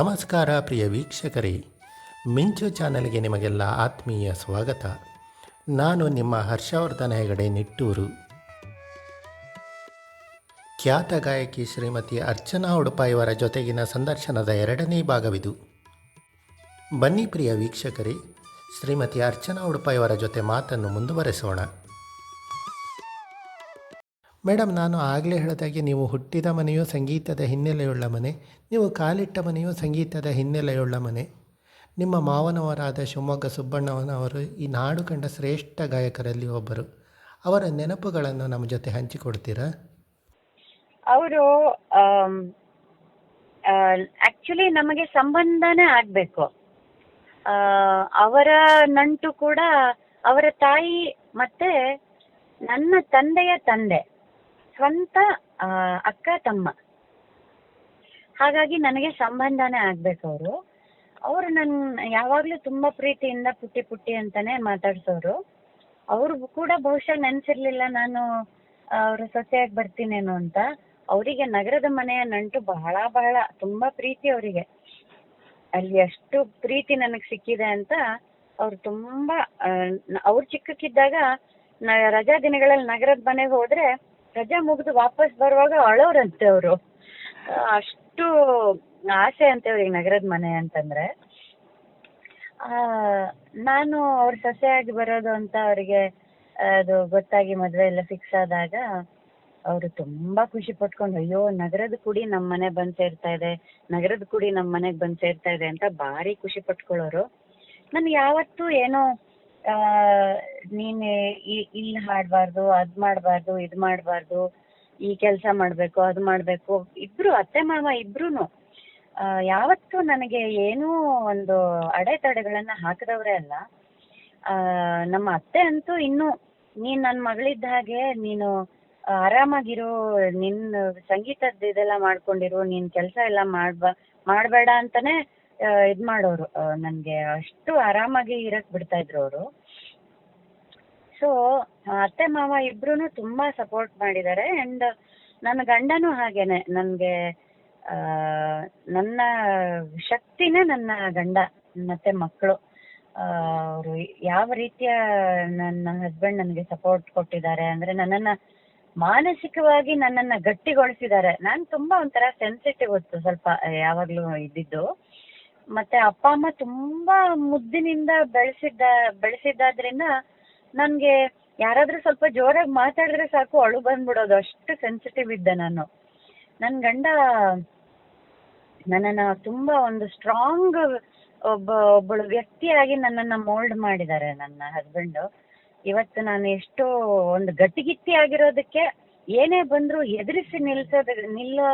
ನಮಸ್ಕಾರ ಪ್ರಿಯ ವೀಕ್ಷಕರೇ, ಮಿಂಚು ಚಾನೆಲ್ಗೆ ನಿಮಗೆಲ್ಲ ಆತ್ಮೀಯ ಸ್ವಾಗತ. ನಾನು ನಿಮ್ಮ ಹರ್ಷವರ್ಧನ ಹೆಗಡೆ, ನಿಟ್ಟೂರು. ಖ್ಯಾತ ಗಾಯಕಿ ಶ್ರೀಮತಿ ಅರ್ಚನಾ ಉಡುಪಾಯಿಯವರ ಜೊತೆಗಿನ ಸಂದರ್ಶನದ ಎರಡನೇ ಭಾಗವಿದು. ಬನ್ನಿ ಪ್ರಿಯ ವೀಕ್ಷಕರೇ, ಶ್ರೀಮತಿ ಅರ್ಚನಾ ಉಡುಪಾಯಿಯವರ ಜೊತೆ ಮಾತನ್ನು ಮುಂದುವರೆಸೋಣ. ಮೇಡಮ್, ನಾನು ಆಗಲೇ ಹೇಳಿದಾಗೆ ನೀವು ಹುಟ್ಟಿದ ಮನೆಯು ಸಂಗೀತದ ಹಿನ್ನೆಲೆಯುಳ್ಳ ಮನೆ, ನೀವು ಕಾಲಿಟ್ಟ ಮನೆಯು ಸಂಗೀತದ ಹಿನ್ನೆಲೆಯುಳ್ಳ ಮನೆ. ನಿಮ್ಮ ಮಾವನವರಾದ ಶಿವಮೊಗ್ಗ ಸುಬ್ಬಣ್ಣವನವರು ಈ ನಾಡು ಕಂಡ ಶ್ರೇಷ್ಠ ಗಾಯಕರಲ್ಲಿ ಒಬ್ಬರು. ಅವರ ನೆನಪುಗಳನ್ನು ನಮ್ಮ ಜೊತೆ ಹಂಚಿಕೊಡ್ತೀರಾ? ಅವರು ಆಕ್ಚುಲಿ ನಮಗೆ ಸಂಬಂಧನೇ ಆಗಬೇಕು. ಅವರ ನಂಟು ಕೂಡ ಅವರ ತಾಯಿ ಮತ್ತೆ ನನ್ನ ತಂದೆಯ ತಂದೆ. ಸ್ವಂತ ಅಕ್ಕ, ತಮ್ಮ. ಹಾಗಾಗಿ ನನಗೆ ಸಂಬಂಧನೇ ಆಗ್ಬೇಕು ಅವರು. ಅವರು ನನ್ನ ಯಾವಾಗಲೂ ತುಂಬಾ ಪ್ರೀತಿಯಿಂದ ಪುಟ್ಟಿ ಪುಟ್ಟಿ ಅಂತಾನೆ ಮಾತಾಡ್ಸೋರು. ಅವ್ರು ಕೂಡ ಬಹುಶಃ ನೆನ್ಸಿರ್ಲಿಲ್ಲ ನಾನು ಅವ್ರ ಸೊಸೆಯಾಗಿ ಬರ್ತೀನೇನೋ ಅಂತ. ಅವರಿಗೆ ನಗರದ ಮನೆಯ ನಂಟು ಬಹಳ ಬಹಳ, ತುಂಬಾ ಪ್ರೀತಿ ಅವರಿಗೆ. ಅಲ್ಲಿ ಅಷ್ಟು ಪ್ರೀತಿ ನನಗೆ ಸಿಕ್ಕಿದೆ ಅಂತ ಅವ್ರು ತುಂಬಾ ಅವ್ರು ಚಿಕ್ಕಕ್ಕಿದ್ದಾಗ ನ- ರಜಾ ದಿನಗಳಲ್ಲಿ ನಗರದ ಮನೆಗೆ ಹೋದ್ರೆ ರಜಾ ಮುಗಿದು ವಾಪಸ್ ಬರುವಾಗ ಅಳೋರಂತೆ ಅವರು. ಅಷ್ಟು ಆಸೆ ಅಂತೆ ಅವ್ರಿಗೆ ನಗರದ ಮನೆ ಅಂತಂದ್ರೆ. ನಾನು ಅವ್ರ ಸೊಸೆಯಾಗಿ ಬರೋದು ಅಂತ ಅವರಿಗೆ ಅದು ಗೊತ್ತಾಗಿ ಮದುವೆ ಎಲ್ಲ ಫಿಕ್ಸ್ ಆದಾಗ ಅವರು ತುಂಬಾ ಖುಷಿ ಪಟ್ಕೊಂಡು, ಅಯ್ಯೋ, ನಗರದ ಕುಡಿ ನಮ್ಮ ಮನೆ ಬಂದ್ ಸೇರ್ತಾ ಇದೆ, ನಗರದ ಕುಡಿ ನಮ್ಮ ಮನೆಗೆ ಬಂದ್ ಸೇರ್ತಾ ಇದೆ ಅಂತ ಭಾರಿ ಖುಷಿ ಪಟ್ಕೊಳ್ಳೋರು. ನನ್ಗೆ ಯಾವತ್ತೂ ಏನೋ ನೀನ್ ಇ- ಇಲ್ಲಿ ಹಾಡ್ಬಾರ್ದು ಅದ್ ಮಾಡ್ಬಾರ್ದು ಇದ್ ಮಾಡ್ಬಾರ್ದು ಈ ಕೆಲಸ ಮಾಡ್ಬೇಕು ಅದ್ ಮಾಡ್ಬೇಕು. ಇಬ್ರು ಅತ್ತೆ ಮಾವ ಆ, ಯಾವತ್ತೂ ನನಗೆ ಏನೂ ಒಂದು ಅಡೆತಡೆಗಳನ್ನ ಹಾಕದವ್ರೆ ಅಲ್ಲ. ಆ, ನಮ್ಮ ಅತ್ತೆ ಅಂತೂ ಇನ್ನು ನೀನ್ ನನ್ ಮಗಳಿದ್ದ ಹಾಗೆ ನೀನು ಆರಾಮಾಗಿರೋ ನಿನ್ ಸಂಗೀತದ ಇದೆಲ್ಲ ಮಾಡ್ಕೊಂಡಿರು ನೀನ್ ಕೆಲಸ ಎಲ್ಲ ಮಾಡ್ಬ ಮಾಡ್ಬೇಡ ಅಂತಾನೆ ಆ, ಇದ್ ಮಾಡೋರು. ನನಗೆ ಅಷ್ಟು ಆರಾಮಾಗಿ ಇರಕ್ ಬಿಡ್ತಾ ಇದ್ರು ಅವರು. ಸೊ ಅತ್ತೆ ಮಾವ ಇಬ್ರುನು ತುಂಬಾ ಸಪೋರ್ಟ್ ಮಾಡಿದ್ದಾರೆ ಅಂಡ್ ನನ್ನ ಗಂಡನೂ ಹಾಗೇನೆ. ನನ್ಗೆ ನನ್ನ ಶಕ್ತಿನೇ ನನ್ನ ಗಂಡ ಮತ್ತೆ ಮಕ್ಕಳು ಅವರು ಯಾವ ರೀತಿಯ ನನ್ನ ಹಸ್ಬೆಂಡ್ ನನಗೆ ಸಪೋರ್ಟ್ ಕೊಟ್ಟಿದ್ದಾರೆ ಅಂದ್ರೆ ನನ್ನನ್ನ ಮಾನಸಿಕವಾಗಿ ನನ್ನನ್ನ ಗಟ್ಟಿಗೊಳಿಸಿದ್ದಾರೆ. ನಾನು ತುಂಬಾ ಒಂಥರ ಸೆನ್ಸಿಟಿವ್ ಗೊತ್ತು ಸ್ವಲ್ಪ ಯಾವಾಗ್ಲೂ ಇದ್ದಿದ್ದು. ಮತ್ತೆ ಅಪ್ಪ ಅಮ್ಮ ತುಂಬಾ ಮುದ್ದಿನಿಂದ ಬೆಳೆಸಿದ್ದ ಬೆಳೆಸಿದ್ದಾದ್ರಿಂದ ನನ್ಗೆ ಯಾರಾದ್ರೂ ಸ್ವಲ್ಪ ಜೋರಾಗಿ ಮಾತಾಡಿದ್ರೆ ಸಾಕು ಅಳು ಬಂದ್ಬಿಡೋದು. ಅಷ್ಟು ಸೆನ್ಸಿಟಿವ್ ಇದ್ದೆ ನಾನು. ನನ್ ಗಂಡ ನನ್ನನ್ನ ತುಂಬಾ ಒಂದು ಸ್ಟ್ರಾಂಗ್ ಒಬ್ಬ ಒಬ್ಬಳು ವ್ಯಕ್ತಿಯಾಗಿ ನನ್ನನ್ನ ಮೋಲ್ಡ್ ಮಾಡಿದ್ದಾರೆ ನನ್ನ ಹಸ್ಬೆಂಡ್ ಇವತ್ತು ನಾನು ಎಷ್ಟೋ ಒಂದು ಗಟ್ಟಿಗಿತ್ತಿ ಆಗಿರೋದಕ್ಕೆ ಏನೇ ಬಂದ್ರು ಎದುರಿಸಿ ನಿಲ್ಸೋದ ನಿಲ್ಲೋ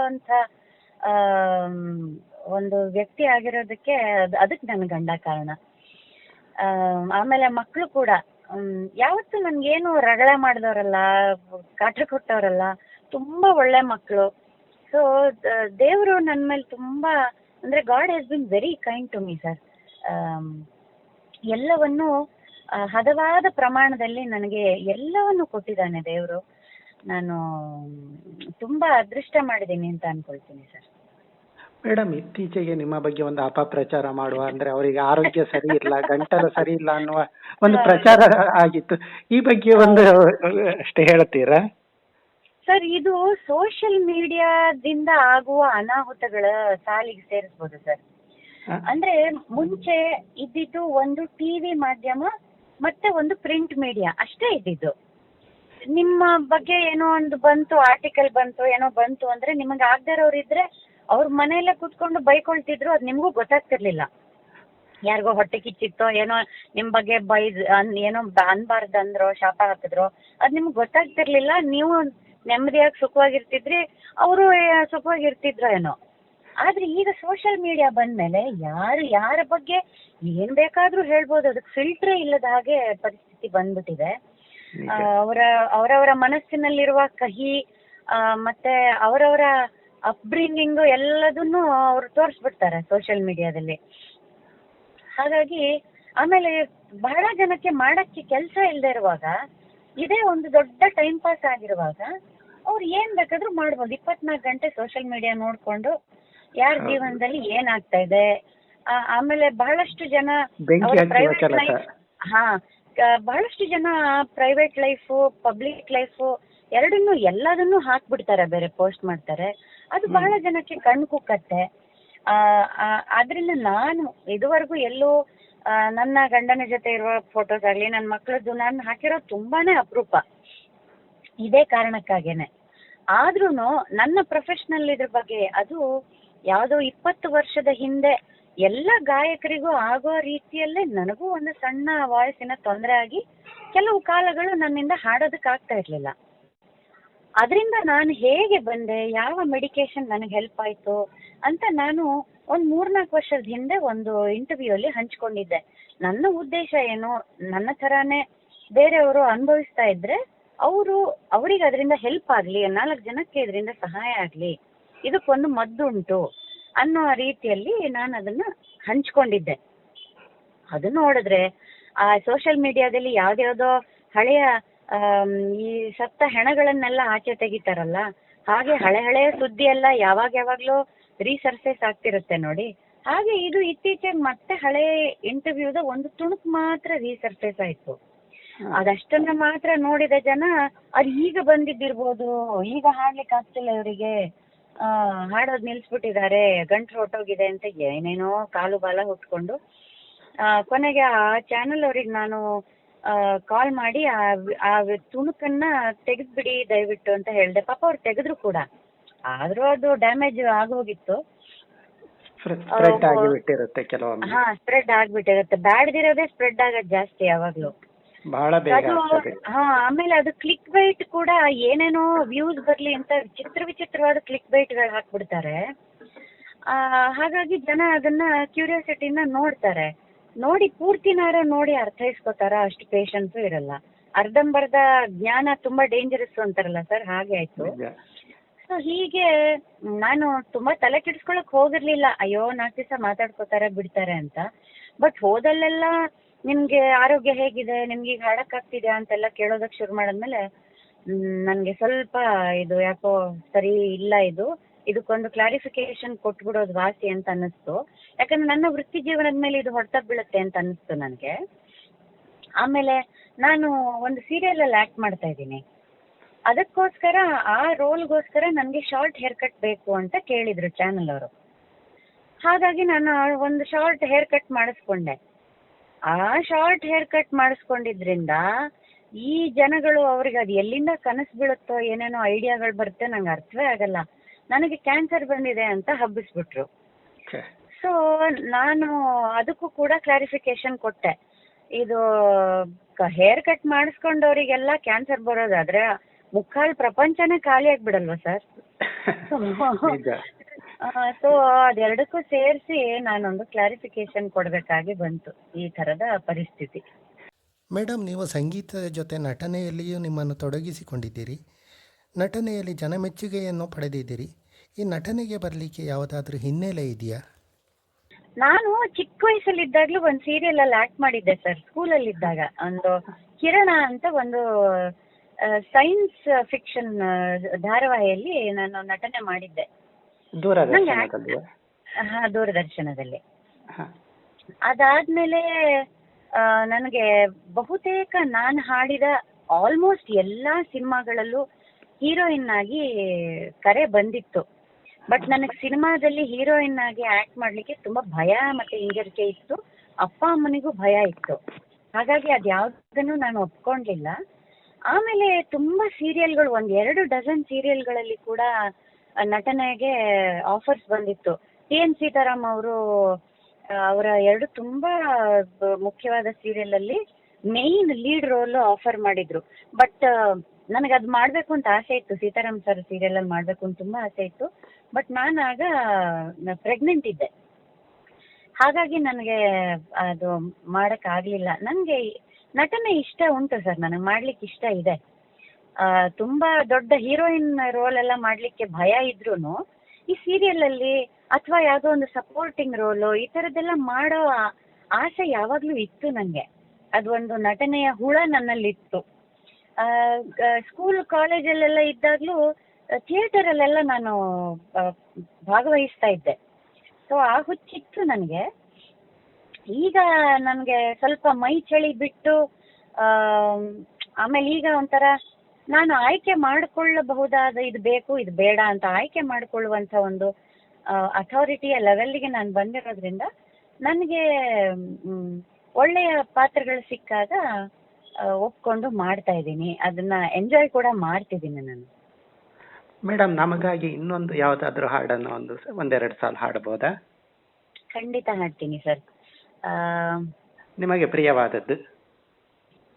ಆಮ್, ಒಂದು ವ್ಯಕ್ತಿ ಆಗಿರೋದಕ್ಕೆ ಅದ್- ಅದಕ್ಕೆ ನನ್ನ ಗಂಡ ಕಾರಣ. ಆಮ್, ಆಮೇಲೆ ಮಕ್ಕಳು ಕೂಡ ಯಾವತ್ತೂ ನನ್ಗೇನು ರಗಳೆ ಮಾಡಿದವರಲ್ಲ ಕಾಟ ಕೊಟ್ಟವರಲ್ಲ ತುಂಬಾ ಒಳ್ಳೆ ಮಕ್ಕಳು ಸೊ ದೇವರು ನನ್ನ ಮೇಲೆ ತುಂಬಾ ಅಂದ್ರೆ God has been very kind to me sir. ಎಲ್ಲವನ್ನು ಹದವಾದ ಪ್ರಮಾಣದಲ್ಲಿ ನನಗೆ ಎಲ್ಲವನ್ನು ಕೊಟ್ಟಿದ್ದಾನೆ ದೇವರು. ನಾನು ತುಂಬಾ ಅದೃಷ್ಟ ಮಾಡಿದ್ದೀನಿ ಅಂತ ಅನ್ಕೊಳ್ತೀನಿ ಸರ್. ಮೇಡಮ್ ಇತ್ತೀಚೆಗೆ ನಿಮ್ಮ ಬಗ್ಗೆ ಒಂದು ಅಪಪ್ರಚಾರ ಮಾಡುವ ಅಂದ್ರೆ ಅವರಿಗೆ ಆರೋಗ್ಯ ಸರಿ ಇಲ್ಲ ಗಂಟಲು ಸರಿ ಇಲ್ಲ ಅನ್ನುವ ಒಂದು ಪ್ರಚಾರ ಆಗಿತ್ತು. ಈ ಬಗ್ಗೆ ಒಂದು ಅಷ್ಟೇ ಹೇಳ್ತೀರಾ? ಸರ್ ಇದು ಸೋಷಿಯಲ್ ಮೀಡಿಯಾದಿಂದ ಆಗುವ ಅನಾಹುತಗಳ ಸಾಲಿಗೆ ಸೇರಿಸಬಹುದು ಸರ್. ಅಂದ್ರೆ ಮುಂಚೆ ಇದ್ದಿದ್ದು ಒಂದು ಟಿವಿ ಮಾಧ್ಯಮ ಮತ್ತೆ ಒಂದು ಪ್ರಿಂಟ್ ಮೀಡಿಯಾ ಅಷ್ಟೇ ಇದ್ದಿದ್ದು. ನಿಮ್ಮ ಬಗ್ಗೆ ಏನೋ ಒಂದು ಬಂತು ಆರ್ಟಿಕಲ್ ಬಂತು ಏನೋ ಬಂತು ಅಂದ್ರೆ ನಿಮಗೆ ಆಗದೇ ಇರೋರು ಇದ್ರೆ ಅವ್ರ ಮನೆಯಲ್ಲೇ ಕುತ್ಕೊಂಡು ಬೈಕೊಳ್ತಿದ್ರು ಅದು ನಿಮಗೂ ಗೊತ್ತಾಗ್ತಿರ್ಲಿಲ್ಲ. ಯಾರಿಗೋ ಹೊಟ್ಟೆ ಕಿಚ್ಚಿತ್ತೋ ಏನೋ ನಿಮ್ ಬಗ್ಗೆ ಬೈದು ಅನ್- ಏನೋ ಅನ್ಬಾರ್ದು ಅಂದ್ರೋ ಶಾಪ ಹಾಕಿದ್ರು ಅದ್ ನಿಮ್ಗೆ ಗೊತ್ತಾಗ್ತಿರ್ಲಿಲ್ಲ. ನೀವು ನೆಮ್ಮದಿಯಾಗಿ ಸುಖವಾಗಿರ್ತಿದ್ರಿ ಅವರು ಸುಖವಾಗಿರ್ತಿದ್ರು ಏನೋ. ಆದ್ರೆ ಈಗ ಸೋಷಿಯಲ್ ಮೀಡಿಯಾ ಬಂದ್ಮೇಲೆ ಯಾರು ಯಾರ ಬಗ್ಗೆ ಏನ್ ಬೇಕಾದ್ರೂ ಹೇಳ್ಬೋದು. ಅದಕ್ಕೆ ಫಿಲ್ಟ್ರೇ ಇಲ್ಲದ ಹಾಗೆ ಪರಿಸ್ಥಿತಿ ಬಂದ್ಬಿಟ್ಟಿದೆ. ಅವರ ಅವರವರ ಮನಸ್ಸಿನಲ್ಲಿರುವ ಕಹಿ ಮತ್ತೆ ಅವರವರ ಅಪ್ಬ್ರಿಂಗಿಂಗ್ ಎಲ್ಲದನ್ನು ಅವ್ರು ತೋರಿಸ್ಬಿಡ್ತಾರೆ ಸೋಷಿಯಲ್ ಮೀಡಿಯಾದಲ್ಲಿ ಹಾಗಾಗಿ ಆಮೇಲೆ ಬಹಳ ಜನಕ್ಕೆ ಮಾಡಕ್ಕೆ ಕೆಲಸ ಇಲ್ಲದೆ ಇರುವಾಗ ಇದೇ ಒಂದು ದೊಡ್ಡ ಟೈಮ್ ಪಾಸ್ ಆಗಿರುವಾಗ ಅವ್ರು ಏನ್ ಬೇಕಾದ್ರೂ ಮಾಡ್ಬೋದು. ಇಪ್ಪತ್ನಾಲ್ಕು ಗಂಟೆ ಸೋಷಿಯಲ್ ಮೀಡಿಯಾ ನೋಡ್ಕೊಂಡು ಯಾರ. ಜೀವನದಲ್ಲಿ ಏನಾಗ್ತಾ ಇದೆ? ಆಮೇಲೆ ಬಹಳಷ್ಟು ಜನ ಪ್ರೈವೇಟ್ life- ಹಾ ಬಹಳಷ್ಟು ಜನ ಪ್ರೈವೇಟ್ ಲೈಫು ಪಬ್ಲಿಕ್ ಲೈಫು ಎರಡನ್ನೂ ಎಲ್ಲದನ್ನೂ ಹಾಕ್ಬಿಡ್ತಾರೆ ಬೇರೆ ಪೋಸ್ಟ್ ಮಾಡ್ತಾರೆ. ಅದು ಬಹಳ ಜನಕ್ಕೆ ಕಣ್ಣು ಕುಕ್ಕತ್ತೆ. ಆ, ಆದ್ರಿಂದ ನಾನು ಇದುವರೆಗೂ ಎಲ್ಲೂ ಆ, ನನ್ನ ಗಂಡನ ಜೊತೆ ಇರುವ ಫೋಟೋಸ್ ಆಗ್ಲಿ ನನ್ನ ಮಕ್ಕಳದ್ದು ನಾನು ಹಾಕಿರೋದು ತುಂಬಾನೇ ಅಪರೂಪ. ಇದೇ ಕಾರಣಕ್ಕಾಗೇನೆ. ಆದ್ರೂ ನನ್ನ ಪ್ರೊಫೆಷನಲ್ ಇದ್ರ ಬಗ್ಗೆ ಅದು ಯಾವುದೋ ಇಪ್ಪತ್ತು ವರ್ಷದ ಹಿಂದೆ ಎಲ್ಲ ಗಾಯಕರಿಗೂ ಆಗೋ ರೀತಿಯಲ್ಲೇ ನನಗೂ ಒಂದು ಸಣ್ಣ ವಾಯ್ಸಿನ ತೊಂದರೆ ಆಗಿ ಕೆಲವು ಕಾಲಗಳು ನನ್ನಿಂದ ಹಾಡೋದಕ್ಕೆ ಆಗ್ತಾ ಇರ್ಲಿಲ್ಲ. ಅದರಿಂದ ನಾನು ಹೇಗೆ ಬಂದೆ, ಯಾವ ಮೆಡಿಕೇಶನ್ ನನಗೆ ಹೆಲ್ಪ್ ಆಯ್ತು ಅಂತ ನಾನು ಒಂದ್ ಮೂರ್ನಾಲ್ಕು ವರ್ಷದ ಹಿಂದೆ ಒಂದು ಇಂಟರ್ವ್ಯೂ ಅಲ್ಲಿ ಹಂಚ್ಕೊಂಡಿದ್ದೆ. ನನ್ನ ಉದ್ದೇಶ ಏನು, ನನ್ನ ತರಾನೇ ಬೇರೆಯವರು ಅನುಭವಿಸ್ತಾ ಇದ್ರೆ ಅವರು ಅವರಿಗೆ ಅದರಿಂದ ಹೆಲ್ಪ್ ಆಗ್ಲಿ, ನಾಲ್ಕು ಜನಕ್ಕೆ ಇದರಿಂದ ಸಹಾಯ ಆಗ್ಲಿ ಇದಕ್ಕೊಂದು ಮದ್ದುಂಟು ಅನ್ನೋ ರೀತಿಯಲ್ಲಿ ನಾನು ಅದನ್ನ ಹಂಚ್ಕೊಂಡಿದ್ದೆ. ಅದು ನೋಡಿದ್ರೆ ಆ ಸೋಷಿಯಲ್ ಮೀಡಿಯಾದಲ್ಲಿ ಯಾವ್ದ್ಯಾವ್ದೋ ಹಳೆಯ ಈ ಸತ್ತ ಹೆಣಗಳನ್ನೆಲ್ಲ ಆಚೆ ತೆಗಿತಾರಲ್ಲ ಹಾಗೆ ಹಳೆ ಹಳೆ ಸುದ್ದಿ ಎಲ್ಲ ಯಾವಾಗ ಯಾವಾಗ್ಲೂ ರೀಸರ್ಫೇಸ್ ಆಗ್ತಿರುತ್ತೆ ನೋಡಿ. ಹಾಗೆ ಇದು ಇತ್ತೀಚೆಗೆ ಮತ್ತೆ ಹಳೆ ಇಂಟರ್ವ್ಯೂದ ಒಂದು ತುಣುಕು ಮಾತ್ರ ರೀಸರ್ಫೇಸ್ ಆಯ್ತು. ಅದಷ್ಟನ್ನ ಮಾತ್ರ ನೋಡಿದ ಜನ ಅದು ಈಗ ಬಂದಿದ್ದಿರ್ಬೋದು ಈಗ ಹಾಡ್ಲಿಕ್ಕೆ ಆಗ್ತಿಲ್ಲ ಇವರಿಗೆ. ಆ ಹಾಡೋದ್ ನಿಲ್ಸ್ಬಿಟ್ಟಿದ್ದಾರೆ ಗಂಟ್ಲು ಹೊಟ್ಟೋಗಿದೆ ಅಂತ ಏನೇನೋ ಕಾಲು ಬಾಲ ಹುಟ್ಕೊಂಡು ಆ, ಕೊನೆಗೆ ಆ ಚಾನೆಲ್ ಅವ್ರಿಗೆ ನಾನು ಕಾಲ್ ಮಾಡಿ ಆ ಆ ತುಣುಕನ್ನ ತೆಗೆದ್ಬಿಡಿ ದಯವಿಟ್ಟು ಅಂತ ಹೇಳ್ದೆ. ಪಾಪ ಅವ್ರು ತೆಗೆದ್ರು ಕೂಡ. ಆದ್ರೂ ಅದು ಡ್ಯಾಮೇಜ್ ಆಗೋಗಿತ್ತು. ಸ್ಪ್ರೆಡ್ ಕೆಲವೊಮ್ಮೆ. ಹಾ ಸ್ಪ್ರೆಡ್ ಆಗ್ಬಿಟ್ಟಿರುತ್ತೆ. ಬ್ಯಾಡ್ದಿರೋದೇ ಸ್ಪ್ರೆಡ್ ಆಗೋದು ಜಾಸ್ತಿ ಯಾವಾಗ್ಲೂ. ಬಹಳ ಬೇಗ ಅದು ಆಗ್ತದೆ. ಹಾ ಆಮೇಲೆ ಅದು ಕ್ಲಿಕ್ ಬೈಟ್ ಕೂಡ ಏನೇನೋ ವ್ಯೂಸ್ ಬರ್ಲಿ ಅಂತ ವಿಚಿತ್ರ ವಿಚಿತ್ರವಾದ ಕ್ಲಿಕ್ ಬೈಟ್ಗಳು ಹಾಕ್ಬಿಡ್ತಾರೆ. ಆ ಹಾಗಾಗಿ ಜನ ಅದನ್ನ ಕ್ಯೂರಿಯಾಸಿಟಿನ ನೋಡ್ತಾರೆ. ನೋಡಿ ಪೂರ್ತಿನಾರ ನೋಡಿ ಅರ್ಥೈಸ್ಕೋತಾರ ಅಷ್ಟು ಪೇಷನ್ಸು ಇರಲ್ಲ. ಅರ್ಧಂಬರ್ಧ ಜ್ಞಾನ ತುಂಬಾ ಡೇಂಜರಸ್ ಅಂತಾರಲ್ಲ ಸರ್ ಹಾಗೆ ಆಯ್ತು. ಸೊ ಹೀಗೆ ನಾನು ತುಂಬಾ ತಲೆ ಕೆಡಿಸ್ಕೊಳಕ್ ಹೋಗಿರ್ಲಿಲ್ಲ. ಅಯ್ಯೋ ನಾಲ್ಕು ದಿವಸ ಮಾತಾಡ್ಕೋತಾರೆ ಬಿಡ್ತಾರೆ ಅಂತ. ಬಟ್ ಹೋದಲ್ಲೆಲ್ಲ ನಿಮ್ಗೆ ಆರೋಗ್ಯ ಹೇಗಿದೆ ನಿಮ್ಗೆ ಈಗ ಹಾಡಕ್ ಆಗ್ತಿದೆ ಅಂತೆಲ್ಲ ಕೇಳೋದಕ್ ಶುರು ಮಾಡಿದ್ಮೇಲೆ ನನ್ಗೆ ಸ್ವಲ್ಪ ಇದು ಯಾಕೋ ಸರಿ ಇಲ್ಲ ಇದು. ಇದಕ್ಕೊಂದು ಕ್ಲಾರಿಫಿಕೇಶನ್ ಕೊಟ್ಬಿಡೋದು ವಾಸಿ ಅಂತ ಅನ್ನಿಸ್ತು. ಯಾಕಂದ್ರೆ ನನ್ನ ವೃತ್ತಿ ಜೀವನದ ಮೇಲೆ ಇದು ಹೊಡೆತ ಬೀಳುತ್ತೆ ಅಂತ ಅನ್ನಿಸ್ತು ನನಗೆ. ಆಮೇಲೆ ನಾನು ಒಂದು ಸೀರಿಯಲ್ ಅಲ್ಲಿ ಆಕ್ಟ್ ಮಾಡ್ತಾ ಇದ್ದೀನಿ. ಅದಕ್ಕೋಸ್ಕರ ಆ ರೋಲ್ಗೋಸ್ಕರ ನನಗೆ ಶಾರ್ಟ್ ಹೇರ್ ಕಟ್ ಬೇಕು ಅಂತ ಕೇಳಿದ್ರು ಚಾನಲ್ ಅವರು. ಹಾಗಾಗಿ ನಾನು ಒಂದು ಶಾರ್ಟ್ ಹೇರ್ ಕಟ್ ಮಾಡಿಸ್ಕೊಂಡೆ. ಆ ಶಾರ್ಟ್ ಹೇರ್ ಕಟ್ ಮಾಡಿಸ್ಕೊಂಡಿದ್ರಿಂದ ಈ ಜನಗಳು ಅವ್ರಿಗೆ ಅದು ಎಲ್ಲಿಂದ ಕನಸು ಬೀಳುತ್ತೋ ಏನೇನೋ ಐಡಿಯಾಗಳು ಬರುತ್ತೆ ನಂಗೆ ಅರ್ಥವೇ ಆಗಲ್ಲ. ನನಗೆ ಕ್ಯಾನ್ಸರ್ ಬಂದಿದೆ ಅಂತ ಹಬ್ಬಿಸ್ಬಿಟ್ರು. ಸೊ ನಾನು ಅದಕ್ಕೂ ಕೂಡ ಕ್ಲಾರಿಫಿಕೇಶನ್ ಕೊಟ್ಟೆ. ಇದು ಹೇರ್ ಕಟ್ ಮಾಡಿಸ್ಕೊಂಡವರಿಗೆಲ್ಲ ಕ್ಯಾನ್ಸರ್ ಬರೋದಾದ್ರೆ ಮುಕ್ಕಾಲ್ ಪ್ರಪಂಚನೇ ಖಾಲಿ ಆಗ್ಬಿಡಲ್ವಾ ಸರ್? ಸೊ ಅದೆರಡಕ್ಕೂ ಸೇರಿಸಿ ನಾನೊಂದು ಕ್ಲಾರಿಫಿಕೇಶನ್ ಕೊಡಬೇಕಾಗಿ ಬಂತು ಈ ತರದ ಪರಿಸ್ಥಿತಿ. ಮೇಡಮ್ ನೀವು ಸಂಗೀತದ ಜೊತೆ ನಟನೆಯಲ್ಲಿಯೂ ನಿಮ್ಮನ್ನು ತೊಡಗಿಸಿಕೊಂಡಿದ್ದೀರಿ. ನಟನೆಯಲ್ಲಿ ಜನಮೆಚ್ಚುಗೆಯನ್ನು ಪಡೆದಿದ್ದೀರಿ. ಈ ನಟನೆಗೆ ಬರಲಿಕ್ಕೆ ಯಾವುದಾದ್ರೂ ಹಿನ್ನೆಲೆ ಇದೆಯಾ? ನಾನು ಚಿಕ್ಕ ವಯಸ್ಸಲ್ಲಿದ್ದಾಗ್ಲೂ ಒಂದು ಸೀರಿಯಲ್ ಅಲ್ಲಿ ಆಕ್ಟ್ ಮಾಡಿದ್ದೆ ಸರ್. ಸ್ಕೂಲಲ್ಲಿ ಇದ್ದಾಗ ಒಂದು ಕಿರಣ ಅಂತ ಒಂದು ಸೈನ್ಸ್ ಫಿಕ್ಷನ್ ಧಾರಾವಾಹಿಯಲ್ಲಿ ನಾನು ನಟನೆ ಮಾಡಿದ್ದೆ. ದೂರದರ್ಶನದಲ್ಲಿ? ಹಾ ದೂರದರ್ಶನದಲ್ಲಿ. ಹ. ಅದಾದ್ಮೇಲೆ ನನಗೆ ಬಹುತೇಕ ನಾನು ಹಾಡಿದ ಆಲ್ಮೋಸ್ಟ್ ಎಲ್ಲಾ ಸಿನಿಮಾಗಳಲ್ಲೂ ಹೀರೋಯಿನ್ ಆಗಿ ಕರೆ ಬಂದಿತ್ತು. ಬಟ್ ನನಗೆ ಸಿನಿಮಾದಲ್ಲಿ ಹೀರೋಯಿನ್ ಆಗಿ ಆಕ್ಟ್ ಮಾಡ್ಲಿಕ್ಕೆ ತುಂಬಾ ಭಯ ಮತ್ತೆ ಹಿಂಜರಿಕೆ ಇತ್ತು. ಅಪ್ಪ ಅಮ್ಮನಿಗೂ ಭಯ ಇತ್ತು. ಹಾಗಾಗಿ ಅದ್ಯಾವ್ದನ್ನು ನಾನು ಒಪ್ಕೊಂಡಿಲ್ಲ. ಆಮೇಲೆ ತುಂಬಾ ಸೀರಿಯಲ್ಗಳು ಒಂದ್ ಎರಡು ಡಜನ್ ಸೀರಿಯಲ್ಗಳಲ್ಲಿ ಕೂಡ ನಟನೆಗೆ ಆಫರ್ಸ್ ಬಂದಿತ್ತು. ಟಿ ಎನ್ ಸೀತಾರಾಮ್ ಅವರು ಅವರ ಎರಡು ತುಂಬಾ ಮುಖ್ಯವಾದ ಸೀರಿಯಲ್ ಅಲ್ಲಿ ಮೇನ್ ಲೀಡ್ ರೋಲ್ ಆಫರ್ ಮಾಡಿದ್ರು. ಬಟ್ ನನಗೆ ಅದು ಮಾಡ್ಬೇಕು ಅಂತ ಆಸೆ ಇತ್ತು. ಸೀತಾರಾಮ್ ಸರ್ ಸೀರಿಯಲ್ ಅಲ್ಲಿ ಮಾಡ್ಬೇಕು ಅಂತ ತುಂಬಾ ಆಸೆ ಇತ್ತು. ಬಟ್ ನಾನು ಆಗ ಪ್ರೆಗ್ನೆಂಟ್ ಇದ್ದೆ. ಹಾಗಾಗಿ ನನಗೆ ಅದು ಮಾಡಕ್ ಆಗ್ಲಿಲ್ಲ ನನಗೆ ನಟನೆ ಇಷ್ಟ ಉಂಟು ಸರ್ ನನಗೆ ಮಾಡ್ಲಿಕ್ಕೆ ಇಷ್ಟ ಇದೆ. ತುಂಬಾ ದೊಡ್ಡ ಹೀರೋಯಿನ್ ರೋಲ್ ಎಲ್ಲ ಮಾಡ್ಲಿಕ್ಕೆ ಭಯ ಇದ್ರೂನು, ಈ ಸೀರಿಯಲ್ ಅಲ್ಲಿ ಅಥವಾ ಯಾವ್ದೋ ಒಂದು ಸಪೋರ್ಟಿಂಗ್ ರೋಲು ಈ ತರದ್ದೆಲ್ಲ ಮಾಡೋ ಆಸೆ ಯಾವಾಗ್ಲೂ ಇತ್ತು ನಂಗೆ. ಅದು ಒಂದು ನಟನೆಯ ಹುಳ ನನ್ನಲ್ಲಿ ಇತ್ತು ಸ್ಕೂಲ್ ಕಾಲೇಜಲ್ಲೆಲ್ಲ ಇದ್ದಾಗ್ಲೂ ಥಿಯೇಟರಲ್ಲೆಲ್ಲ ನಾನು ಆ, ಭಾಗವಹಿಸ್ತಾ ಇದ್ದೆ. ಸೊ ಆ ಹುಚ್ಚಿತ್ತು ನನಗೆ. ಈಗ ನನಗೆ ಸ್ವಲ್ಪ ಮೈ ಚಳಿ ಬಿಟ್ಟು ಆ ಆಮೇಲೆ ಈಗ ಒಂಥರ ನಾನು ಆಯ್ಕೆ ಮಾಡಿಕೊಳ್ಳಬಹುದಾದ ಇದು ಬೇಕು ಇದು ಬೇಡ ಅಂತ ಆಯ್ಕೆ ಮಾಡಿಕೊಳ್ಳುವಂಥ ಒಂದು ಅಥಾರಿಟಿಯ ಲೆವೆಲ್ಗೆ ನಾನು ಬಂದಿರೋದ್ರಿಂದ ನನಗೆ ಒಳ್ಳೆಯ ಪಾತ್ರಗಳು ಸಿಕ್ಕಾಗ ಆ, ಒಪ್ಕೊಂಡು ಮಾಡ್ತಾ ಇದ್ದೀನಿ. ಅದನ್ನ ಎಂಜಾಯ್ ಕೂಡ ಮಾಡ್ತಿದ್ದೀನಿ ನಾನು. ಮೇಡಮ್ ನಮಗಾಗಿ ಇನ್ನೊಂದು ಯಾವ್ದಾದ್ರು ಹಾಡನ್ನು ಒಂದು ಒಂದೆರಡು ಸಾಲ ಹಾಡಬಹುದಾ ಖಂಡಿತ ಹಾಡ್ತೀನಿ ಸರ್. ನಿಮಗೆ ಪ್ರಿಯವಾದದ್ದು?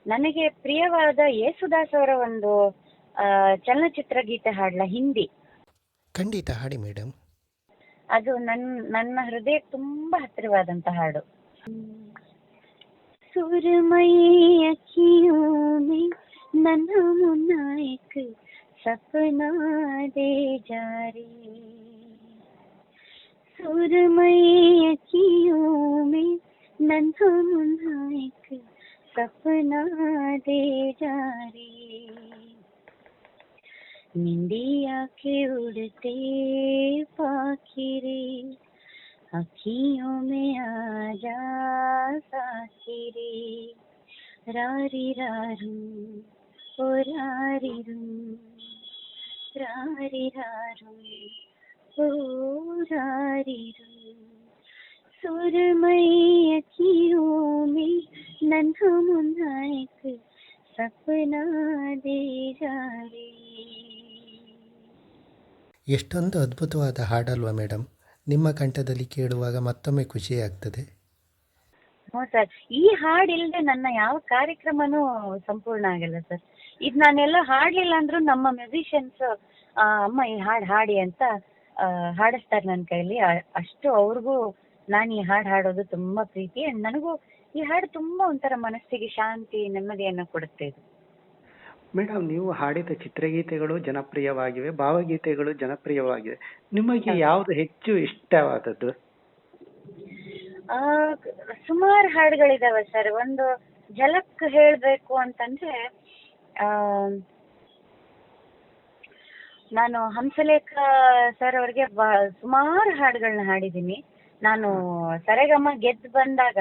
ನನಗೆ ಪ್ರಿಯವಾದ ಯೇಸುದಾಸ್ ಅವರ ಒಂದು ಆ, ಚಲನಚಿತ್ರ ಗೀತೆ ಹಾಡ್ಲ ಹಿಂದಿ. ಖಂಡಿತ ಹಾಡಿ ಮೇಡಮ್. ಅದು ನನ್ನ ನನ್ನ ಹೃದಯಕ್ಕೆ ತುಂಬಾ ಹತ್ತಿರವಾದಂತ ಹಾಡು. सुरमई अखियों में नन्हा मुन्ना एक सपना दे जा रे सुरमई अखियों में नन्हा मुन्ना एक सपना दे जा रे निंदिया के उड़ते पाखिरे अखियों में आ जा साकिरे रारी रारू ओ रारी रू रारी रारू ओ रारी रू सुरमई अखियों में नन्हा मुन्ना एक सपना दे जा रे ಎಷ್ಟೊಂದು ಅದ್ಭುತವಾದ ಹಾಡಲ್ವಾ ಮೇಡಮ್ ನಿಮ್ಮ ಕಂಠದಲ್ಲಿ ಕೇಳುವಾಗ ಮತ್ತೊಮ್ಮೆ ಖುಷಿಯಾಗ್ತದೆ. ಹ್ಞೂ ಸರ್. ಈ ಹಾಡು ಇಲ್ಲದೆ ನನ್ನ ಯಾವ ಕಾರ್ಯಕ್ರಮನೂ ಸಂಪೂರ್ಣ ಆಗಲ್ಲ ಸರ್. ಇದು ನಾನೆಲ್ಲ ಹಾಡ್ಲಿಲ್ಲ ಅಂದ್ರು ನಮ್ಮ ಮ್ಯೂಸಿಷಿಯನ್ಸ್ ಅಮ್ಮ ಈ ಹಾಡು ಹಾಡಿ ಅಂತ ಹಾಡಿಸ್ತಾರೆ ನನ್ನ ಕೈಲಿ. ಅಷ್ಟು ಅವ್ರಿಗೂ ನಾನು ಈ ಹಾಡು ಹಾಡೋದು ತುಂಬಾ ಪ್ರೀತಿ. ಅಂಡ್ ನನಗೂ ಈ ಹಾಡು ತುಂಬಾ ಒಂಥರ ಮನಸ್ಸಿಗೆ ಶಾಂತಿ, ನೆಮ್ಮದಿಯನ್ನು ಕೊಡುತ್ತೆ ಇದು. ಮೇಡಮ್ ನೀವು ಹಾಡಿದ ಚಿತ್ರಗೀತೆಗಳು ಜನಪ್ರಿಯವಾಗಿವೆ ಭಾವಗೀತೆಗಳು ಜನಪ್ರಿಯವಾಗಿವೆ. ನಿಮಗೆ ಯಾವುದು ಹೆಚ್ಚು ಇಷ್ಟವಾದದ್ದು? ಸುಮಾರು ಹಾಡುಗಳಿದಾವೆ ಸರ್ ಒಂದು ಝಲಕ್ ಹೇಳ್ಬೇಕು ಅಂತಂದ್ರೆ ಆ, ನಾನು ಹಂಸಲೇಖ ಸರ್ ಅವ್ರಿಗೆ ಸುಮಾರು ಹಾಡುಗಳನ್ನ ಹಾಡಿದ್ದೀನಿ. ನಾನು ಸರೆಗಮ ಗೆದ್ದು ಬಂದಾಗ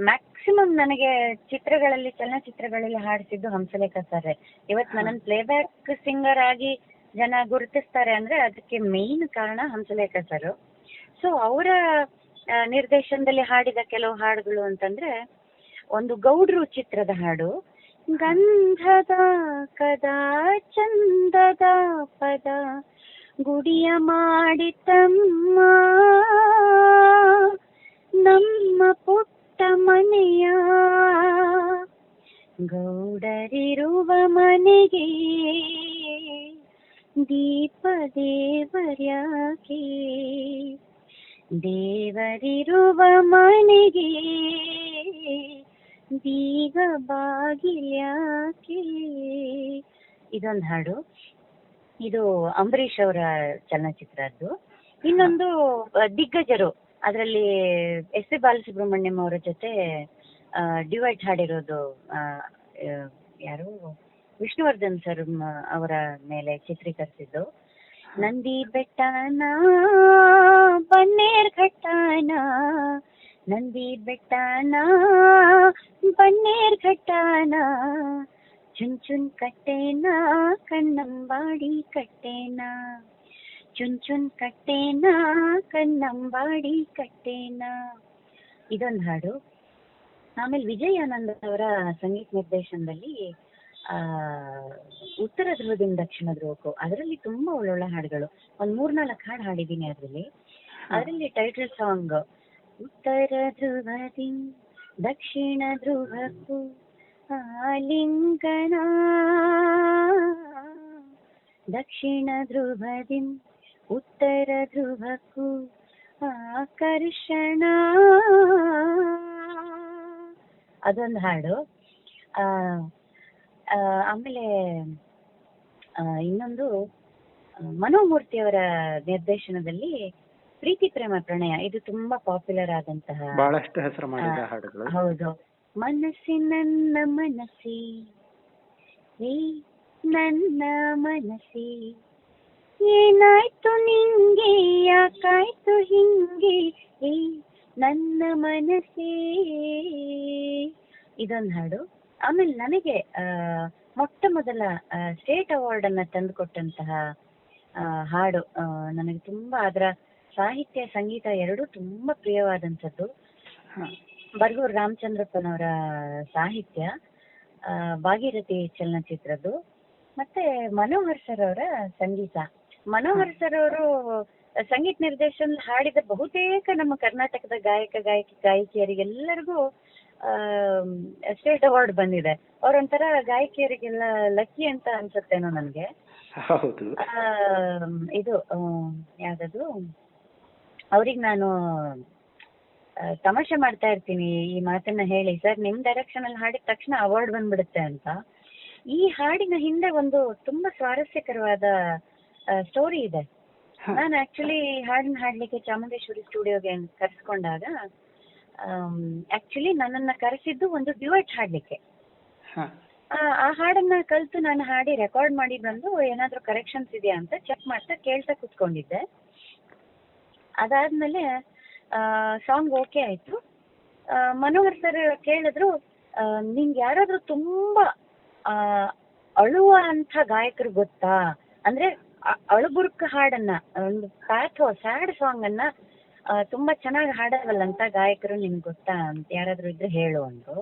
ಮ್ಯಾಕ್ಸಿಮಮ್ ನನಗೆ ಚಿತ್ರಗಳಲ್ಲಿ ಚಲನಚಿತ್ರಗಳಲ್ಲಿ ಹಾಡಿಸಿದ್ದು ಹಂಸಲೇಖ ಸರ್ ಇವತ್ತು ನನ್ನನ್ನು ಪ್ಲೇಬ್ಯಾಕ್ ಸಿಂಗರ್ ಆಗಿ ಜನ ಗುರುತಿಸ್ತಾರೆ ಅಂದ್ರೆ ಅದಕ್ಕೆ ಮೇನ್ ಕಾರಣ ಹಂಸಲೇಖ ಸರ್ ಸೊ ಅವರ ನಿರ್ದೇಶನದಲ್ಲಿ ಹಾಡಿದ ಕೆಲವು ಹಾಡುಗಳು ಅಂತಂದ್ರೆ ಒಂದು ಗೌಡ್ರು ಚಿತ್ರದ ಹಾಡು. ಗಂಧದ ಕದ ಚಂದದ ಪದ ಗುಡಿಯ ಮಾಡಿತಮ್ಮ ನಮ್ಮ ಪುಟ್ಟ ಮನೆಯ ಗೌಡರಿರುವ ಮನೆಗೆ ದೀಪ ದೇವರ್ಯಾಕೆ. ದೇವರಿರುವ ಮನೆಗೆ ಬೀಗ ಬಾಗಿಲ್ಯಾಕೆ. ಇದೊಂದು ಹಾಡು. ಇದು ಅಂಬರೀಷ್ ಅವರ ಚಲನಚಿತ್ರದ್ದು. ಇನ್ನೊಂದು ದಿಗ್ಗಜರು. ಅದರಲ್ಲಿ ಎಸ್ ಪಿ ಬಾಲಸುಬ್ರಹ್ಮಣ್ಯಂ ಅವರ ಜೊತೆ ಡಿವೈಟ್ ಹಾಡಿರೋದು ಯಾರು? ವಿಷ್ಣುವರ್ಧನ್ ಸರ್ ಅವರ ಮೇಲೆ ಚಿತ್ರೀಕರಿಸಿದ್ದು. ನಂದಿ ಬೆಟ್ಟನ, ಬನ್ನೇರ್ ಘಟ್ಟನ, ನಂದಿ ಬೆಟ್ಟನ, ಬನ್ನೇರ್ ಘಟ್ಟನ ಚುನ್ ಚುನ್ ಕಟ್ಟೇನಾ, ಕಣ್ಣಂಬಾಡಿ ಕಟ್ಟೆನ. ಚುನ್ ಚುನ್ ಕಟ್ಟೇನಾ ಕಣ್ಣಂಬಾಡಿ ಕಟ್ಟೇನಾ. ಇದೊಂದು ಹಾಡು. ಆಮೇಲೆ ವಿಜಯಾನಂದ ಅವರ ಸಂಗೀತ ನಿರ್ದೇಶನದಲ್ಲಿ ಆ ಉತ್ತರ ಧ್ರುವದಿಂದ ದಕ್ಷಿಣ ಧ್ರುವಕ್ಕೂ ಅದರಲ್ಲಿ ತುಂಬಾ ಒಳ್ಳೊಳ್ಳೆ ಹಾಡುಗಳು. ಒಂದ್ ಮೂರ್ನಾಲ್ಕು ಹಾಡು ಹಾಡಿದ್ದೀನಿ ಅದರಲ್ಲಿ. ಅದರಲ್ಲಿ ಟೈಟಲ್ ಸಾಂಗ್ ಉತ್ತರ ಧ್ರುವದಿ ದಕ್ಷಿಣ ಧ್ರುವಕ್ಕೂ ಆಲಿಂಗನ. ದಕ್ಷಿಣ ಧ್ರುವದಿ ಉತ್ತರ ಧ್ರುವಕ್ಕೂ ಆಕರ್ಷಣ. ಅದೊಂದು ಹಾಡು. ಆಮೇಲೆ ಇನ್ನೊಂದು ಮನೋಮೂರ್ತಿಯವರ ನಿರ್ದೇಶನದಲ್ಲಿ ಪ್ರೀತಿ ಪ್ರೇಮ ಪ್ರಣಯ. ಇದು ತುಂಬಾ ಪಾಪ್ಯುಲರ್ ಆದಂತಹ ಬಹಳಷ್ಟು ಹೆಸರು ಮಾಡಿದ ಹಾಡುಗಳು. ಹೌದು. ಮನಸ್ಸಿ ನನ್ನ ಮನಸ್ಸಿ ನನ್ನ ಮನಸ್ಸಿ. ಏನಾಯ್ತು ನಿಂಗೆ? ಯಾಕಾಯ್ತು ಹಿಂಗೆ? ಏ, ನನ್ನ ಮನಸ್ಸೇ. ಇದೊಂದು ಹಾಡು. ಆಮೇಲೆ ನನಗೆ ಮೊಟ್ಟ ಮೊದಲ ಸ್ಟೇಟ್ ಅವಾರ್ಡ್ ಅನ್ನ ತಂದುಕೊಟ್ಟಂತಹ ಹಾಡು. ನನಗೆ ತುಂಬಾ ಅದರ ಸಾಹಿತ್ಯ, ಸಂಗೀತ ಎರಡೂ ತುಂಬಾ ಪ್ರಿಯವಾದಂಥದ್ದು. ಬರ್ಗೂರು ರಾಮಚಂದ್ರಪ್ಪನವರ ಸಾಹಿತ್ಯ ಭಾಗೀರಥಿ ಚಲನಚಿತ್ರದ್ದು, ಮತ್ತೆ ಮನೋಹರ್ ಸರ್ ಅವರ ಸಂಗೀತ. ಮನೋಹರ್ ಸರ್ ಅವರು ಸಂಗೀತ ನಿರ್ದೇಶನ ಹಾಡಿದ ಬಹುತೇಕ ನಮ್ಮ ಕರ್ನಾಟಕದ ಗಾಯಕ ಗಾಯಕಿ ಗಾಯಕಿಯರಿಗೆಲ್ಲರಿಗೂ ಸ್ಟೇಟ್ ಅವಾರ್ಡ್ ಬಂದಿದೆ. ಅವರೊಂಥರ ಗಾಯಕಿಯರಿಗೆಲ್ಲ ಲಕ್ಕಿ ಅಂತ ಅನ್ಸುತ್ತೇನೋ ನನಗೆ. ಹೌದು. ಇದು ಯಾವ್ದದು? ಅವ್ರಿಗೆ ನಾನು ತಮಾಷೆ ಮಾಡ್ತಾ ಇರ್ತೀನಿ ಈ ಮಾತನ್ನ ಹೇಳಿ. ಸರ್ ನಿಮ್ ಡೈರೆಕ್ಷನ್ ಅಲ್ಲಿ ಹಾಡಿದ ತಕ್ಷಣ ಅವಾರ್ಡ್ ಬಂದ್ಬಿಡುತ್ತೆ ಅಂತ. ಈ ಹಾಡಿನ ಹಿಂದೆ ಒಂದು ತುಂಬಾ ಸ್ವಾರಸ್ಯಕರವಾದ ಸ್ಟೋರಿ ಇದೆ. ನಾನು ಆಕ್ಚುಲಿ ಹಾಡನ್ನ ಹಾಡ್ಲಿಕ್ಕೆ ಚಾಮುಂಡೇಶ್ವರಿ ಸ್ಟುಡಿಯೋಗೆ ಕರೆಸ್ಕೊಂಡಾಗ ಆಕ್ಚುಲಿ ನನ್ನನ್ನ ಕರೆಸಿದ್ದು ಒಂದು ಡ್ಯೂಯೆಟ್ ಹಾಡ್ಲಿಕ್ಕೆ. ಆ ಹಾಡನ್ನ ಕಲ್ತು ನಾನು ಹಾಡಿ ರೆಕಾರ್ಡ್ ಮಾಡಿ ಬಂದು ಏನಾದ್ರೂ ಕರೆಕ್ಷನ್ಸ್ ಇದೆಯಾ ಅಂತ ಚೆಕ್ ಮಾಡ್ತಾ ಕೇಳ್ತಾ ಕುತ್ಕೊಂಡಿದ್ದೆ. ಅದಾದ್ಮೇಲೆ ಸಾಂಗ್ ಓಕೆ ಆಯ್ತು. ಮನೋಹರ್ ಸರ್ ಕೇಳಿದ್ರು ನಿಂಗೆ ಯಾರಾದ್ರೂ ತುಂಬಾ ಅಳುವ ಅಂತ ಗಾಯಕರು ಗೊತ್ತಾ? ಅಂದ್ರೆ ಅಳುಬುರುಕ ಹಾಡನ್ನ ಒಂದು ಪ್ಯಾಥೋ ಸ್ಯಾಡ್ ಸಾಂಗ್ ಅನ್ನ ತುಂಬಾ ಚೆನ್ನಾಗಿ ಹಾಡವಲ್ಲಂತ ಗಾಯಕರು ನಿಮ್ಗೆ ಗೊತ್ತಾ ಅಂತ ಯಾರಾದ್ರೂ ಇದ್ರೆ ಹೇಳು ಅಂದ್ರು.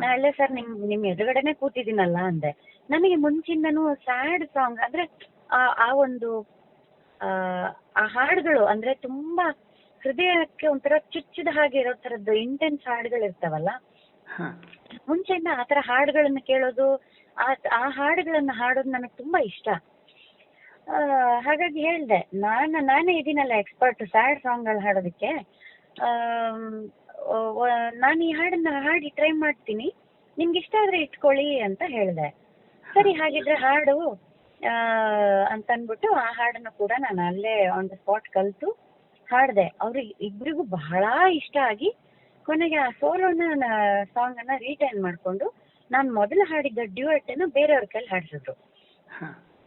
ನಾಳೆ ಸರ್ ನಿಮ್ ನಿಮ್ ಎದುರುಗಡೆನೆ ಕೂತಿದ್ದೀನಲ್ಲ ಅಂದೆ ನನಗೆ ಮುಂಚಿಂದನೂ ಸ್ಯಾಡ್ ಸಾಂಗ್ ಅಂದ್ರೆ ಆ ಆ ಒಂದು ಆ ಹಾಡುಗಳು ಅಂದ್ರೆ ತುಂಬಾ ಹೃದಯಕ್ಕೆ ಒಂಥರ ಚುಚ್ಚಿದ ಹಾಗೆ ಇರೋ ತರದ್ದು ಇಂಟೆನ್ಸ್ ಹಾಡುಗಳು ಇರ್ತಾವಲ್ಲ. ಮುಂಚೆಯಿಂದ ಆ ತರ ಹಾಡುಗಳನ್ನ ಕೇಳೋದು ಆ ಆ ಹಾಡುಗಳನ್ನ ಹಾಡೋದು ನನಗೆ ತುಂಬಾ ಇಷ್ಟ ಹಾಗಾಗಿ ಹೇಳ್ದೆ, ನಾನು, ನಾನೇ ಇದೀನಲ್ಲ ಎಕ್ಸ್ಪರ್ಟ್ ಸ್ಯಾಡ್ ಸಾಂಗ್ಗಳು ಹಾಡೋದಕ್ಕೆ. ನಾನು ಈ ಹಾಡನ್ನ ಹಾಡಿ ಟ್ರೈ ಮಾಡ್ತೀನಿ. ನಿಮ್ಗೆ ಇಷ್ಟ ಆದ್ರೆ ಇಟ್ಕೊಳ್ಳಿ ಅಂತ ಹೇಳ್ದೆ. ಸರಿ, ಹಾಗಿದ್ರೆ ಹಾಡು ಅಂತಂದ್ಬಿಟ್ಟು ಆ ಹಾಡನ್ನು ಕೂಡ ನಾನು ಅಲ್ಲೇ ಆನ್ ದ ಸ್ಪಾಟ್ ಕಲ್ತು ಹಾಡ್ದೆ. ಅವ್ರಿಗೆ ಇಬ್ಬರಿಗೂ ಬಹಳ ಇಷ್ಟ ಆಗಿ ಕೊನೆಗೆ ಆ ಸೋಲೋನ ಸಾಂಗ್ ಅನ್ನ ರೀಟೈನ್ ಮಾಡ್ಕೊಂಡು ನಾನು ಮೊದಲು ಹಾಡಿದ್ದ ಡ್ಯೂಯೆಟ್ ಅನ್ನು ಬೇರೆಯವ್ರ ಕೈಲಿ ಹಾಡ್ಸಿದ್ರು.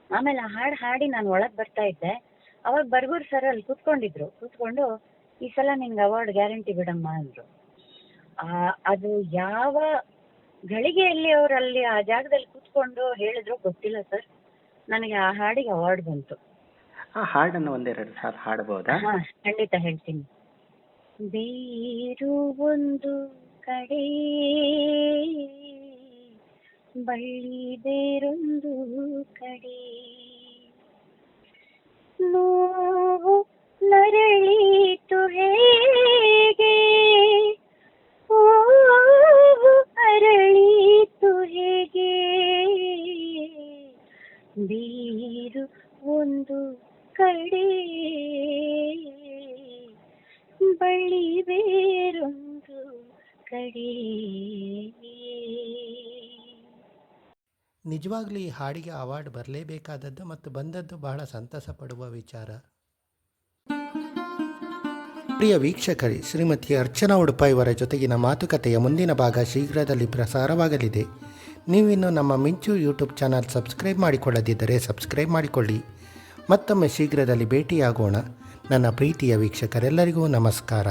ಆಮೇಲೆ ಆ ಹಾಡು ಹಾಡಿ ನಾನು ಒಳಗ್ ಬರ್ತಾ ಇದ್ದೆ. ಅವಾಗ ಬರ್ಗೂರ್ ಸರ್ ಅಲ್ಲಿ ಕೂತ್ಕೊಂಡಿದ್ರು. ಕೂತ್ಕೊಂಡು ಈ ಸಲ ನಿಂಗೆ ಅವಾರ್ಡ್ ಗ್ಯಾರಂಟಿ ಬಿಡಮ್ಮ ಅಂದ್ರು. ಆ ಅದು ಯಾವ ಗಳಿಗೆಯಲ್ಲಿ ಅವ್ರು ಅಲ್ಲಿ ಆ ಜಾಗದಲ್ಲಿ ಕೂತ್ಕೊಂಡು ಹೇಳಿದ್ರು ಗೊತ್ತಿಲ್ಲ ಸರ್ ನನಗೆ ಆ ಹಾಡಿಗೆ ಅವಾರ್ಡ್ ಬಂತು. ಆ ಹಾಡನ್ನು ಒಂದೆರಡು ಸಾಲ ಹಾಡಬಹುದಾ ಖಂಡಿತ ಹೇಳ್ತೀನಿ. ಬೇರು ಒಂದು ಕಡೆ ಬಳ್ಳಿ ಬೇರೊಂದು ಕಡೆ. ನೋವು ನರಳೀತು ಹೇಗೆ? ಓವು ಅರಳೀತು ಹೇಗೆ? ಬೀರು ಒಂದು ಕಡೆ. ಬಳ್ಳಿ ಬೇರೊಂದು ಕಡೆ. ನಿಜವಾಗ್ಲೂ ಈ ಹಾಡಿಗೆ ಅವಾರ್ಡ್ ಬರಲೇಬೇಕಾದದ್ದು ಮತ್ತು ಬಂದದ್ದು ಬಹಳ ಸಂತಸ ಪಡುವ ವಿಚಾರ. ಪ್ರಿಯ ವೀಕ್ಷಕರೇ, ಶ್ರೀಮತಿ ಅರ್ಚನಾ ಉಡುಪ ಇವರ ಜೊತೆಗಿನ ಮಾತುಕತೆಯ ಮುಂದಿನ ಭಾಗ ಶೀಘ್ರದಲ್ಲಿ ಪ್ರಸಾರವಾಗಲಿದೆ. ನೀವಿನ್ನು ನಮ್ಮ ಮಿಂಚು ಯೂಟ್ಯೂಬ್ ಚಾನಲ್ ಸಬ್ಸ್ಕ್ರೈಬ್ ಮಾಡಿಕೊಳ್ಳದಿದ್ದರೆ ಸಬ್ಸ್ಕ್ರೈಬ್ ಮಾಡಿಕೊಳ್ಳಿ. ಮತ್ತೊಮ್ಮೆ ಶೀಘ್ರದಲ್ಲಿ ಭೇಟಿಯಾಗೋಣ. ನನ್ನ ಪ್ರೀತಿಯ ವೀಕ್ಷಕರೆಲ್ಲರಿಗೂ ನಮಸ್ಕಾರ.